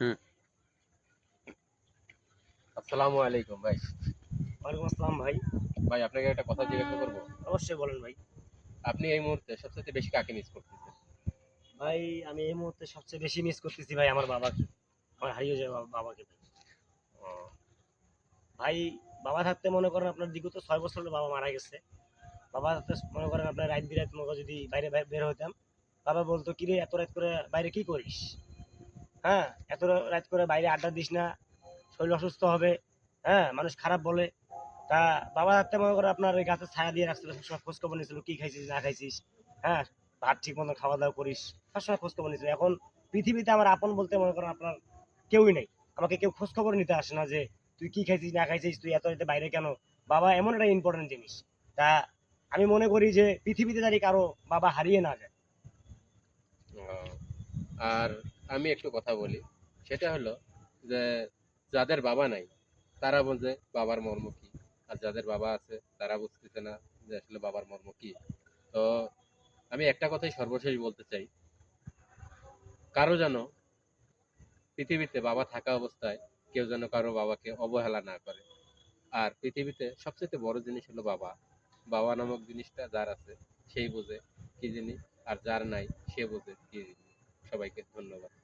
হুম। আসসালামু আলাইকুম ভাই। ওয়ালাইকুম আসসালাম ভাই। ভাই আপনাকে একটা কথা জিজ্ঞাসা করব? অবশ্যই বলেন ভাই। আপনি এই মুহূর্তে সবচেয়ে বেশি কাকে মিস করতেছেন? ভাই আমি এই মুহূর্তে সবচেয়ে বেশি মিস করতেছি ভাই আমার বাবাকে আমার হারিয়ে যাওয়া বাবাকে ভাই। ভাই বাবা থাকতে মনে করেন আপনার বিগত ছয় বছর হলো বাবা মারা গেছে। বাবা থাকতে মনে করেন আপনার রাত বিরাত মনে যদি বাইরে বাইরে বের হইতাম বাবা বলতো কিরে এত রাত করে বাইরে কি করিস? হ্যাঁ এত রাত করে বাইরে আড্ডা দিস না, শরীর অসুস্থ হবে হ্যাঁ মানুষ খারাপ বলে। তা বাবা থাকতে মনে করেন আপনার ওই গাছের ছায়া দিয়ে রাখছিল, সবসময় খোঁজ খবর নিয়েছিল, কি খাইছিস, না খাইছিস হ্যাঁ ভাত ঠিক মতো খাওয়া দাওয়া করিস, সবসময় খোঁজ খবর নিয়েছিল। এখন পৃথিবীতে আমার আপন বলতে মনে করেন আপনার কেউই নেই। আমাকে কেউ খোঁজ খবর নিতে আসে না যে, তুই কি খাইছিস, না খাইছিস, তুই এত রাতে বাইরে কেন? বাবা এমন একটা ইম্পর্টেন্ট জিনিস। তা আমি মনে করি যে, পৃথিবীতে জানি কারও বাবা হারিয়ে না যায়। আর আমি একটু কথা বলি। সেটা হলো যে, যাদের বাবা নাই, তারা বলছে বাবার মর্ম কি। আর যাদের বাবা আছে, তারা বুঝতেছে না যে আসলে বাবার মর্ম কি। তো, আমি একটা কথাই সর্বশেষ বলতে চাই। কারও যেন পৃথিবীতে বাবা থাকা অবস্থায় কেউ যেন কারও বাবাকে অবহেলা না করে। আর পৃথিবীতে সবচেয়ে বড় জিনিস হলো বাবা। বাবা নামক জিনিসটা যার আছে, সেই বোঝে কি জিনিস, আর যার নাই, সে বোঝে কি জিনিস। সবাইকে ধন্যবাদ।